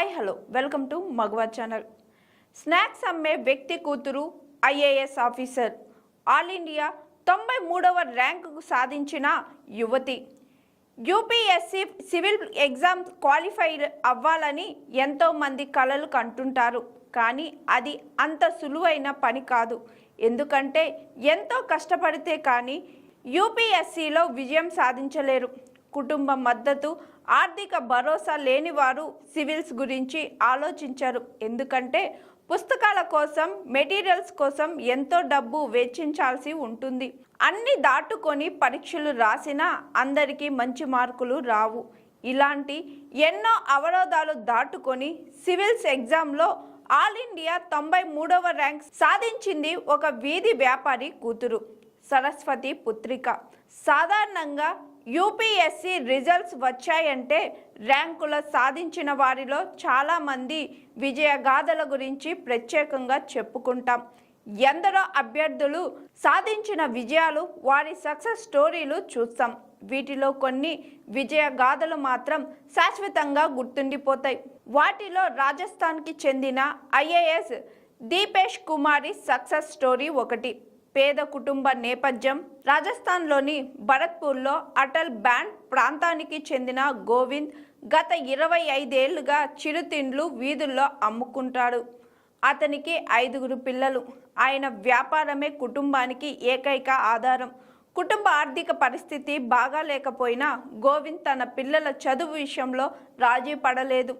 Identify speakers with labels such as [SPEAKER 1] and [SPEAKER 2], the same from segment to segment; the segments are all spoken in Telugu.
[SPEAKER 1] Hi hello. Welcome to Magava channel. Snacks అమ్మే వ్యక్తి కూతురు ఐఏఎస్ ఆఫీసర్. ఆల్ ఇండియా తొంభై మూడవ ర్యాంకుకు సాధించిన యువతి. యూపీఎస్సీ సివిల్ ఎగ్జామ్ క్వాలిఫైడ్ అవ్వాలని ఎంతోమంది కళలు కలలు కంటుంటారు. కానీ అది అంత సులువైన పని కాదు. ఎందుకంటే ఎంతో కష్టపడితే కానీ యూపీఎస్సీలో విజయం సాధించలేరు. కుటుంబ మద్దతు ఆర్థిక భరోసా లేని వారు సివిల్స్ గురించి ఆలోచించరు. ఎందుకంటే పుస్తకాల కోసం మెటీరియల్స్ కోసం ఎంతో డబ్బు వెచ్చించాల్సి ఉంటుంది. అన్ని దాటుకొని పరీక్షలు రాసినా అందరికీ మంచి మార్కులు రావు. ఇలాంటి ఎన్నో అవరోధాలు దాటుకొని సివిల్స్ ఎగ్జామ్లో ఆల్ ఇండియా తొంభై మూడవ ర్యాంక్ సాధించింది ఒక వీధి వ్యాపారి కూతురు సరస్వతి పుత్రిక. సాధారణంగా యూపీఎస్సి రిజల్ట్స్ వచ్చాయంటే ర్యాంకుల సాధించిన వారిలో చాలామంది విజయగాథల గురించి ప్రత్యేకంగా చెప్పుకుంటాం. ఎందరో అభ్యర్థులు సాధించిన విజయాలు వారి సక్సెస్ స్టోరీలు చూస్తాం. వీటిలో కొన్ని విజయగాథలు మాత్రం శాశ్వతంగా గుర్తుండిపోతాయి. వాటిలో రాజస్థాన్కి చెందిన IAS Deepesh Kumari success story ఒకటి. పేద కుటుంబ నేపథ్యం. రాజస్థాన్లోని భరత్పూర్లో అటల్ బ్యాండ్ ప్రాంతానికి చెందిన గోవింద్ గత ఇరవై ఐదేళ్ళుగా చిరుతిండ్లు వీధుల్లో అమ్ముకుంటాడు. అతనికి ఐదుగురు పిల్లలు. ఆయన వ్యాపారమే కుటుంబానికి ఏకైక ఆధారం. కుటుంబ ఆర్థిక పరిస్థితి బాగా లేకపోయినా గోవింద్ తన పిల్లల చదువు విషయంలో రాజీ పడలేదు.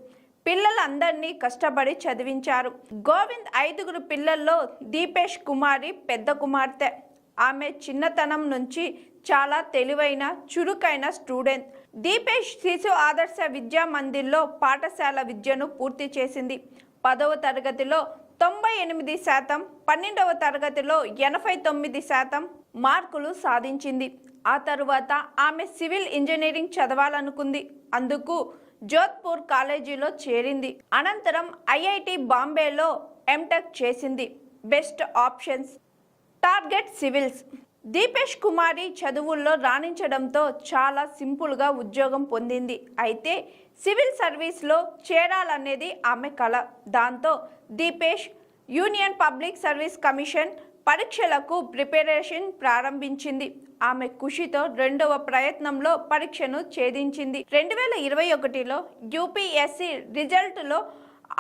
[SPEAKER 1] పిల్లలందరినీ కష్టపడి చదివించారు. గోవింద్ ఐదుగురు పిల్లల్లో దీపేష్ కుమారి పెద్ద కుమార్తె. ఆమె చిన్నతనం నుంచి చాలా తెలివైన చురుకైన స్టూడెంట్. దీపేష్ శిశు ఆదర్శ విద్యా మందిర్లో పాఠశాల విద్యను పూర్తి చేసింది. పదవ తరగతిలో తొంభై ఎనిమిది శాతం పన్నెండవ తరగతిలో ఎనభై తొమ్మిది శాతం మార్కులు సాధించింది. ఆ తరువాత ఆమె సివిల్ ఇంజనీరింగ్ చదవాలనుకుంది. అందుకు జోధ్పూర్ కాలేజీలో చేరింది. అనంతరం ఐఐటి బాంబేలో ఎంటెక్ చేసింది. Best options. Target civils. Deepesh Kumari చదువుల్లో రాణించడంతో చాలా సింపుల్గా ఉద్యోగం పొందింది. అయితే సివిల్ సర్వీస్లో చేరాలనేది ఆమె కళ దాంతో Deepesh union public service commission పరీక్షలకు ప్రిపరేషన్ ప్రారంభించింది. ఆమె కృషితో రెండవ ప్రయత్నంలో పరీక్షను ఛేదించింది. రెండు వేల ఇరవై ఒకటిలో యూపీఎస్సి రిజల్ట్లో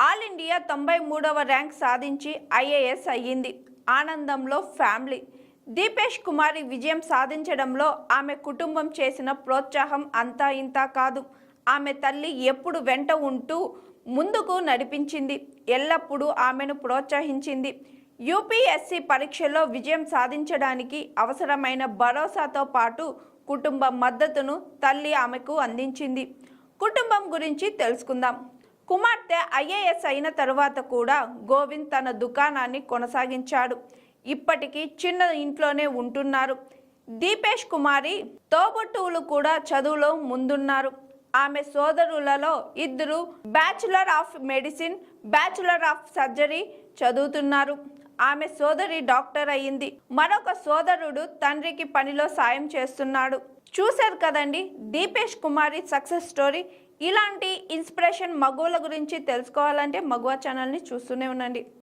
[SPEAKER 1] ఆల్ ఇండియా తొంభై మూడవ ర్యాంక్ సాధించి ఐఏఎస్ అయ్యింది. ఆనందంలో ఫ్యామిలీ. దీపేష్ కుమారి విజయం సాధించడంలో ఆమె కుటుంబం చేసిన ప్రోత్సాహం అంతా ఇంతా కాదు. ఆమె తల్లి ఎప్పుడు వెంట ఉంటూ ముందుకు నడిపించింది. ఎల్లప్పుడూ ఆమెను ప్రోత్సహించింది. యూపీఎస్సీ పరీక్షలో విజయం సాధించడానికి అవసరమైన భరోసాతో పాటు కుటుంబ మద్దతును తల్లి ఆమెకు అందించింది. కుటుంబం గురించి తెలుసుకుందాం. కుమార్తె ఐఏఎస్ అయిన తరువాత కూడా గోవింద్ తన దుకాణాన్ని కొనసాగించాడు. ఇప్పటికీ చిన్న ఇంట్లోనే ఉంటున్నారు. దీపేష్ కుమారి తోబుట్టువులు కూడా చదువులో ముందున్నారు. ఆమె సోదరులలో ఇద్దరు bachelor of medicine bachelor of surgery చదువుతున్నారు. ఆమె సోదరి డాక్టర్ అయ్యింది. మరొక సోదరుడు తండ్రికి పనిలో సాయం చేస్తున్నాడు. చూశారు కదండి దీపేష్ కుమారి సక్సెస్ స్టోరీ. ఇలాంటి ఇన్స్పిరేషన్ మగువుల గురించి తెలుసుకోవాలంటే మగువ ఛానల్ని చూస్తూనే ఉండండి.